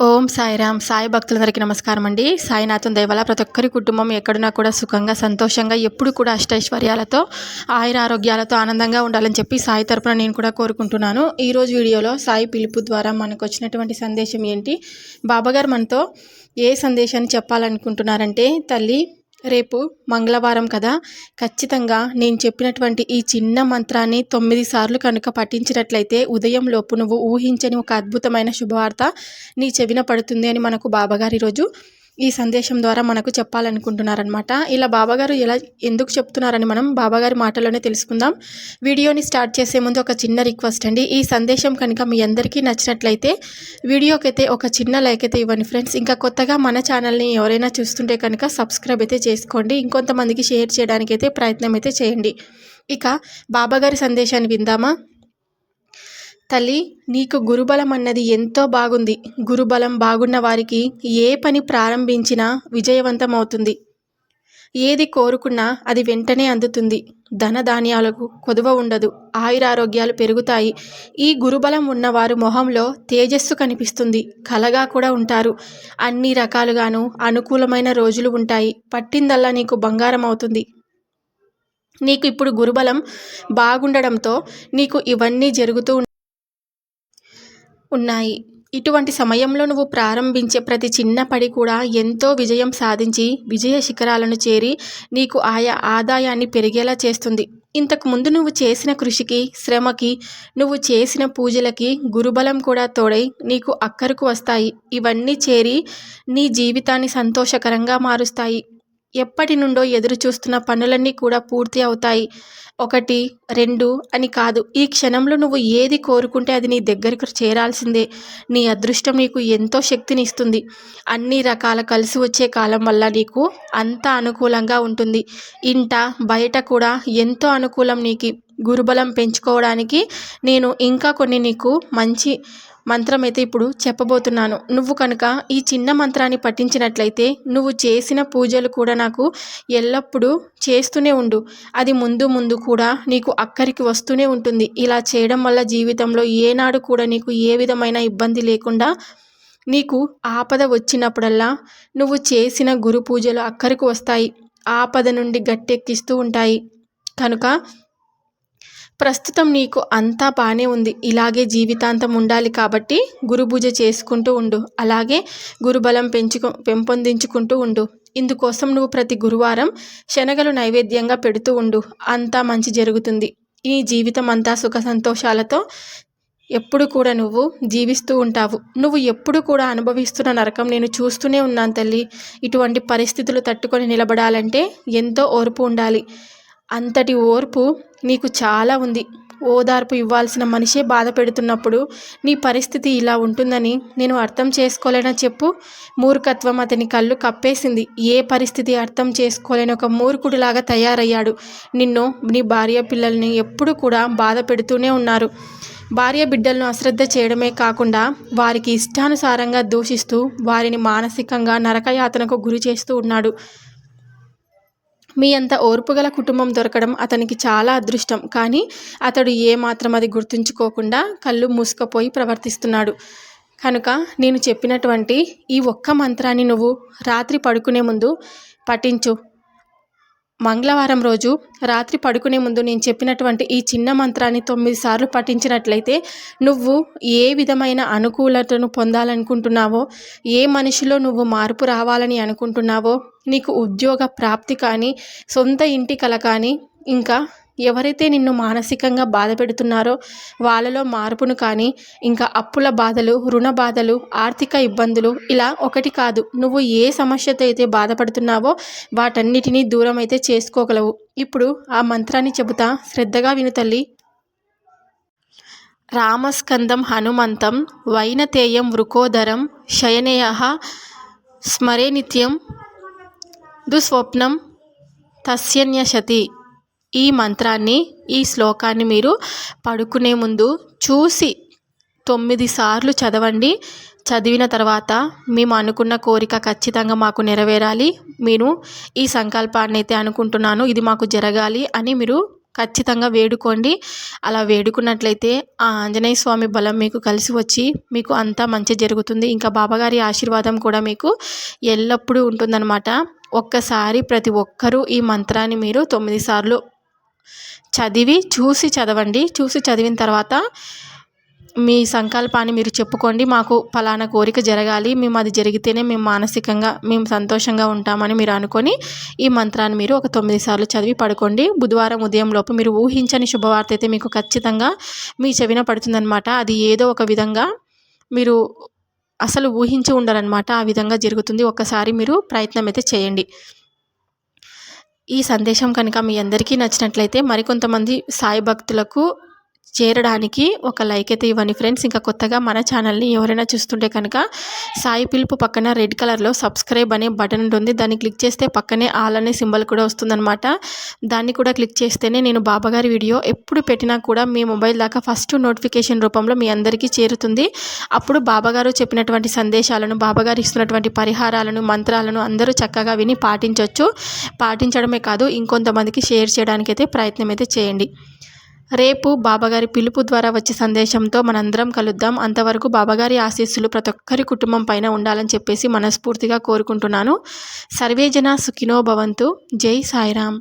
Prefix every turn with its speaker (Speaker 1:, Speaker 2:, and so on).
Speaker 1: ఓం సాయిరామ్. సాయి భక్తులందరికీ నమస్కారం అండి. సాయినాథం దయవల్ల ప్రతి ఒక్కరి కుటుంబం ఎక్కడున్నా కూడా సుఖంగా సంతోషంగా ఎప్పుడు కూడా అష్టైశ్వర్యాలతో ఆయుర ఆరోగ్యాలతో ఆనందంగా ఉండాలని చెప్పి సాయి తరపున నేను కూడా కోరుకుంటున్నాను. ఈరోజు వీడియోలో సాయి పిలుపు ద్వారా మనకు వచ్చినటువంటి సందేశం ఏంటి? బాబాగారు మనతో ఏ సందేశాన్ని చెప్పాలనుకుంటున్నారంటే తల్లి రేపు మంగళవారం కదా? ఖచ్చితంగా నేను చెప్పినటువంటి ఈ చిన్న మంత్రాన్ని తొమ్మిది సార్లు కనుక పఠించినట్లయితే ఉదయం లోపు నువ్వు ఊహించని ఒక అద్భుతమైన శుభవార్త నీ చెవిన పడుతుంది అని మనకు బాబాగారు ఈరోజు ఈ సందేశం ద్వారా మనకు చెప్పాలనుకుంటున్నారనమాట ఇలా బాబాగారు ఎలా ఎందుకు చెప్తున్నారని మనం బాబాగారి మాటలోనే తెలుసుకుందాం. వీడియోని స్టార్ట్ చేసే ముందు ఒక చిన్న రిక్వెస్ట్ అండి. ఈ సందేశం కనుక మీ అందరికీ నచ్చినట్లయితే వీడియోకైతే ఒక చిన్న లైక్ అయితే ఇవ్వండి ఫ్రెండ్స్. ఇంకా కొత్తగా మన ఛానల్ని ఎవరైనా చూస్తుంటే కనుక సబ్స్క్రైబ్ అయితే చేసుకోండి. ఇంకొంతమందికి షేర్ చేయడానికి అయితే ప్రయత్నం అయితే చేయండి. ఇక బాబాగారి సందేశాన్ని విందామా? తల్లి నీకు గురుబలం అన్నది ఎంతో బాగుంది. గురుబలం బాగున్న వారికి ఏ పని ప్రారంభించినా విజయవంతం అవుతుంది ఏది కోరుకున్నా అది వెంటనే అందుతుంది. ధన ధాన్యాలకు కొదువ ఉండదు. ఆయురారోగ్యాలు పెరుగుతాయి. ఈ గురుబలం ఉన్నవారు మొహంలో తేజస్సు కనిపిస్తుంది. కలగా కూడా ఉంటారు. అన్ని రకాలుగాను అనుకూలమైన రోజులు ఉంటాయి. పట్టిందల్లా నీకు బంగారం అవుతుంది నీకు ఇప్పుడు గురుబలం బాగుండడంతో నీకు ఇవన్నీ జరుగుతూ ఉన్నాయి. ఇటువంటి సమయంలో నువ్వు ప్రారంభించే ప్రతి చిన్న పడి కూడా ఎంతో విజయం సాధించి విజయ శిఖరాలను చేరి నీకు ఆయా ఆదాయాన్ని పెరిగేలా చేస్తుంది. ఇంతకు ముందు నువ్వు చేసిన కృషికి శ్రమకి నువ్వు చేసిన పూజలకి గురుబలం కూడా తోడై నీకు అక్కరకు వస్తాయి. ఇవన్నీ చేరి నీ జీవితాన్ని సంతోషకరంగా మారుస్తాయి. ఎప్పటి నుండో ఎదురు చూస్తున్న పనులన్నీ కూడా పూర్తి అవుతాయి. ఒకటి రెండు అని కాదు. ఈ క్షణంలో నువ్వు ఏది కోరుకుంటే అది నీ దగ్గరకు చేరాల్సిందే. నీ అదృష్టం నీకు ఎంతో శక్తిని ఇస్తుంది. అన్ని రకాల కలిసి వచ్చే కాలం వల్ల నీకు అంత అనుకూలంగా ఉంటుంది. ఇంట బయట కూడా ఎంతో అనుకూలం నీకు. గురుబలం పెంచుకోవడానికి నేను ఇంకా కొన్ని నీకు మంచి మంత్రం అయితే ఇప్పుడు చెప్పబోతున్నాను. నువ్వు కనుక ఈ చిన్న మంత్రాన్ని పఠించినట్లయితే నువ్వు చేసిన పూజలు కూడా నాకు ఎల్లప్పుడూ చేస్తూనే ఉండు. అది ముందు ముందు కూడా నీకు అక్కరికి వస్తూనే ఉంటుంది. ఇలా చేయడం వల్ల జీవితంలో ఏనాడు కూడా నీకు ఏ విధమైన ఇబ్బంది లేకుండా నీకు ఆపద వచ్చినప్పుడల్లా నువ్వు చేసిన గురు పూజలు అక్కరికి వస్తాయి. ఆపద నుండి గట్టెక్కిస్తూ ఉంటాయి. కనుక ప్రస్తుతం నీకు అంతా బాగానే ఉంది. ఇలాగే జీవితాంతం ఉండాలి కాబట్టి గురుపూజ చేసుకుంటూ ఉండు. అలాగే గురుబలం పెంచుకు పెంపొందించుకుంటూ ఉండు. ఇందుకోసం నువ్వు ప్రతి గురువారం శనగలు నైవేద్యంగా పెడుతూ ఉండు. అంతా మంచి జరుగుతుంది. ఈ జీవితం అంతా సుఖ సంతోషాలతో ఎప్పుడు కూడా నువ్వు జీవిస్తూ ఉంటావు. నువ్వు ఎప్పుడు కూడా అనుభవిస్తున్న నరకం నేను చూస్తూనే ఉన్నాను తల్లి. ఇటువంటి పరిస్థితులు తట్టుకొని నిలబడాలంటే ఎంతో ఓర్పు ఉండాలి. అంతటి ఓర్పు నీకు చాలా ఉంది. ఓదార్పు ఇవ్వాల్సిన మనిషే బాధ పెడుతున్నప్పుడు నీ పరిస్థితి ఇలా ఉంటుందని నేను అర్థం చేసుకోలేనా చెప్పు. మూర్ఖత్వం అతని కళ్ళు కప్పేసింది. ఏ పరిస్థితి అర్థం చేసుకోలేని ఒక మూర్ఖుడిలాగా తయారయ్యాడు. నిన్ను నీ భార్య పిల్లల్ని ఎప్పుడు కూడా బాధ పెడుతూనే ఉన్నారు. భార్య బిడ్డలను అశ్రద్ధ చేయడమే కాకుండా వారికి ఇష్టానుసారంగా దూషిస్తూ వారిని మానసికంగా నరకయాతనకు గురి చేస్తూ ఉన్నాడు. మీ అంత ఓర్పుగల కుటుంబం దొరకడం అతనికి చాలా అదృష్టం. కానీ అతడు ఏమాత్రం అది గుర్తుంచుకోకుండా కళ్ళు మూసుకపోయి ప్రవర్తిస్తున్నాడు. కనుక నేను చెప్పినటువంటి ఈ ఒక్క మంత్రాన్ని నువ్వు రాత్రి పడుకునే ముందు పఠించు. మంగళవారం రోజు రాత్రి పడుకునే ముందు నేను చెప్పినటువంటి ఈ చిన్న మంత్రాన్ని తొమ్మిది సార్లు పఠించినట్లయితే నువ్వు ఏ విధమైన అనుకూలతను పొందాలనుకుంటున్నావో ఏ మనిషిలో నువ్వు మార్పు రావాలని అనుకుంటున్నావో నీకు ఉద్యోగ ప్రాప్తి కానీ సొంత ఇంటి కల కానీ ఇంకా ఎవరైతే నిన్ను మానసికంగా బాధ పెడుతున్నారో వాళ్ళలో మార్పును కానీ ఇంకా అప్పుల బాధలు రుణ బాధలు ఆర్థిక ఇబ్బందులు ఇలా ఒకటి కాదు. నువ్వు ఏ సమస్యతో అయితే బాధపడుతున్నావో వాటన్నిటినీ దూరం అయితే చేసుకోగలవు. ఇప్పుడు ఆ మంత్రాన్ని చెబుతా. శ్రద్ధగా విను తల్లి. రామస్కందం హనుమంతం వైనతేయం వృకోదరం శయనేయ స్మరే నిత్యం దుస్వప్నం తస్యన్యశతి. ఈ మంత్రాన్ని ఈ శ్లోకాన్ని మీరు పడుకునే ముందు చూసి తొమ్మిది సార్లు చదవండి. చదివిన తర్వాత మేము అనుకున్న కోరిక ఖచ్చితంగా మాకు నెరవేరాలి. మీరు ఈ సంకల్పాన్ని అయితే అనుకుంటున్నాను ఇది మాకు జరగాలి అని మీరు ఖచ్చితంగా వేడుకోండి. అలా వేడుకున్నట్లయితే ఆ ఆంజనేయ స్వామి బలం మీకు కలిసి వచ్చి మీకు అంతా మంచి జరుగుతుంది. ఇంకా బాబాగారి ఆశీర్వాదం కూడా మీకు ఎల్లప్పుడూ ఉంటుందన్నమాట. ఒక్కసారి ప్రతి ఒక్కరూ ఈ మంత్రాన్ని మీరు తొమ్మిది సార్లు చదివి చూసి చదవండి. చూసి చదివిన తర్వాత మీ సంకల్పాన్ని మీరు చెప్పుకోండి. మాకు ఫలానా కోరిక జరగాలి. మేము అది జరిగితేనే మేము మానసికంగా మేము సంతోషంగా ఉంటామని మీరు అనుకొని ఈ మంత్రాన్ని మీరు ఒక తొమ్మిది సార్లు చదివి పడుకోండి. బుధవారం ఉదయం లోపు మీరు ఊహించని శుభవార్త అయితే మీకు ఖచ్చితంగా మీ చెవిన పడుతుందనమాట అది ఏదో ఒక విధంగా మీరు అసలు ఊహించి ఉండాలన్నమాట. ఆ విధంగా జరుగుతుంది. ఒక్కసారి మీరు ప్రయత్నం అయితే చేయండి. ఈ సందేశం కనుక మీ అందరికీ నచ్చినట్లయితే మరికొంతమంది సాయి భక్తులకు చేరడానికి ఒక లైక్ అయితే ఇవ్వండి ఫ్రెండ్స్. ఇంకా కొత్తగా మన ఛానల్ని ఎవరైనా చూస్తుంటే కనుక సాయి పిలుపు పక్కన రెడ్ కలర్లో సబ్స్క్రైబ్ అనే బటన్ ఉంటుంది దాన్ని క్లిక్ చేస్తే పక్కనే ఆల్ అనే సింబల్ కూడా వస్తుందన్నమాట. దాన్ని కూడా క్లిక్ చేస్తేనే నేను బాబాగారి వీడియో ఎప్పుడు పెట్టినా కూడా మీ మొబైల్ దాకా ఫస్ట్ నోటిఫికేషన్ రూపంలో మీ అందరికీ చేరుతుంది. అప్పుడు బాబాగారు చెప్పినటువంటి సందేశాలను బాబాగారు ఇస్తున్నటువంటి పరిహారాలను మంత్రాలను అందరూ చక్కగా విని పాటించవచ్చు పాటించడమే కాదు ఇంకొంతమందికి షేర్ చేయడానికి అయితే ప్రయత్నం అయితే చేయండి. రేపు బాబాగారి పిలుపు ద్వారా వచ్చే సందేశంతో మనందరం కలుద్దాం. అంతవరకు బాబాగారి ఆశీస్సులు ప్రతి ఒక్కరి కుటుంబం పైన ఉండాలని చెప్పేసి మనస్ఫూర్తిగా కోరుకుంటున్నాను. సర్వేజన సుఖినో భవంతు. జై సాయిరామ్.